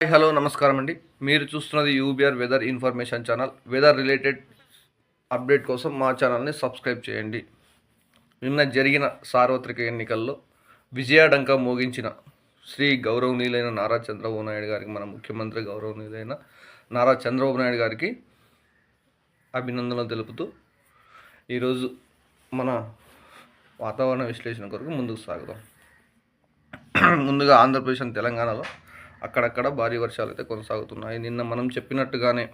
Hi hello నమస్కారం అండి. మీరు చూస్తున్నది UBR weather information channel. Weather related update కోసం మా ఛానల్ని సబ్స్క్రైబ్ చేయండి. నిన్న జరిగిన సార్వత్రిక ఎన్నికల్లో విజయాడంక మోగించిన శ్రీ గౌరవనీయులైన నారా చంద్రబాబు నాయుడు గారికి మన ముఖ్యమంత్రి గౌరవనీయులైన నారా చంద్రబాబు నాయుడు గారికి అభినందనలు తెలుపుతూ ఈరోజు మన వాతావరణ విశ్లేషణ కొరకు ముందుకు సాగుదాం. ముందుగా ఆంధ్రప్రదేశ్ అండ్ తెలంగాణలో అక్కడక్కడ భారీ వర్షాలు అయితే కొనసాగుతున్నాయి. నిన్న మనం చెప్పినట్టుగానే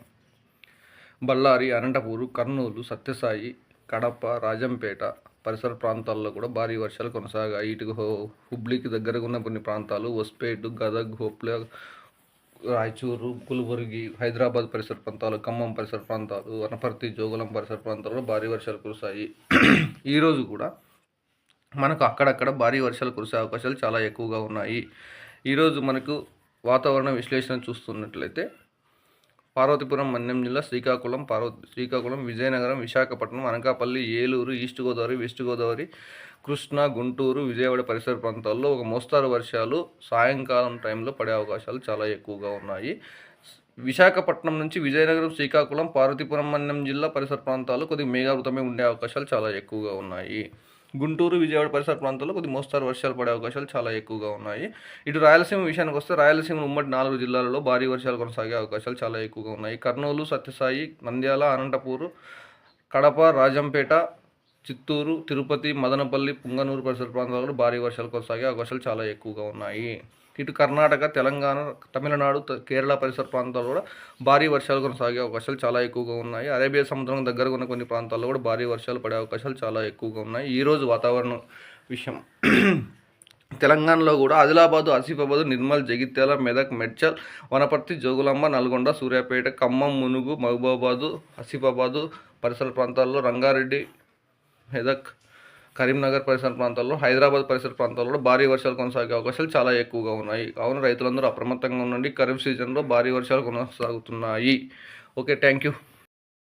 బళ్ళారి అనంతపూరు కర్నూలు సత్యసాయి కడప రాజంపేట పరిసర ప్రాంతాల్లో కూడా భారీ వర్షాలు కొనసాగాయి. ఇటు హో- హుబ్లీకి దగ్గరగా ఉన్న కొన్ని ప్రాంతాలు వస్పేట్ గదగ్ హోప్ల రాయచూరు కులుబుర్గి హైదరాబాద్ పరిసర ప్రాంతాలు ఖమ్మం పరిసర ప్రాంతాలు వనపర్తి జోగులం పరిసర ప్రాంతాల్లో భారీ వర్షాలు కురిశాయి. ఈరోజు కూడా మనకు అక్కడక్కడ భారీ వర్షాలు కురిసే అవకాశాలు చాలా ఎక్కువగా ఉన్నాయి. ఈరోజు మనకు వాతావరణ విశ్లేషణ చూస్తున్నట్లయితే పార్వతీపురం మన్యం జిల్లా శ్రీకాకుళం పార్వతి శ్రీకాకుళం విజయనగరం విశాఖపట్నం అనకాపల్లి ఏలూరు ఈస్ట్ గోదావరి వెస్ట్ గోదావరి కృష్ణా గుంటూరు విజయవాడ పరిసర ప్రాంతాల్లో ఒక మోస్తారు వర్షాలు సాయంకాలం టైంలో పడే అవకాశాలు చాలా ఎక్కువగా ఉన్నాయి. విశాఖపట్నం నుంచి విజయనగరం శ్రీకాకుళం పార్వతీపురం మన్యం జిల్లా పరిసర ప్రాంతాలు కొద్దిగా మేఘావృతమే ఉండే అవకాశాలు చాలా ఎక్కువగా ఉన్నాయి. గుంటూరు విజయవాడ పరిసర ప్రాంతాల్లో కొద్ది మోస్తారు వర్షాలు పడే అవకాశాలు చాలా ఎక్కువగా ఉన్నాయి. ఇటు రాయలసీమ విషయానికి వస్తే రాయలసీమ ఉమ్మడి నాలుగు జిల్లాలలో భారీ వర్షాలు కొనసాగే అవకాశాలు చాలా ఎక్కువగా ఉన్నాయి. కర్నూలు సత్యసాయి నంద్యాల అనంతపూరు కడప రాజంపేట చిత్తూరు తిరుపతి మదనపల్లి పుంగనూరు పరిసర ప్రాంతాలలో భారీ వర్షాలు కొనసాగే అవకాశాలు చాలా ఎక్కువగా ఉన్నాయి. ఇటు కర్ణాటక తెలంగాణ తమిళనాడు కేరళ పరిసర ప్రాంతాల్లో కూడా భారీ వర్షాలు కొనసాగే అవకాశాలు చాలా ఎక్కువగా ఉన్నాయి. అరేబియా సముద్రం దగ్గరగా ఉన్న కొన్ని ప్రాంతాల్లో కూడా భారీ వర్షాలు పడే అవకాశాలు చాలా ఎక్కువగా ఉన్నాయి. ఈరోజు వాతావరణం విషయం. తెలంగాణలో కూడా ఆదిలాబాదు ఆసిఫాబాదు నిర్మల్ జగిత్యాల మెదక్ మెడ్చల్ వనపర్తి జోగులాంబ నల్గొండ సూర్యాపేట ఖమ్మం మునుగు మహబూబాబాదు ఆసిఫాబాదు పరిసర ప్రాంతాల్లో రంగారెడ్డి మెదక్ కరీంనగర్ పరిసర ప్రాంతాల్లో హైదరాబాద్ పరిసర ప్రాంతాల్లో భారీ వర్షాలు కొనసాగే అవకాశాలు చాలా ఎక్కువగా ఉన్నాయి. కావున రైతులందరూ అప్రమత్తంగా ఉండండి. ఖరీఫ్ సీజన్లో భారీ వర్షాలు కొనసాగుతున్నాయి. Okay thank you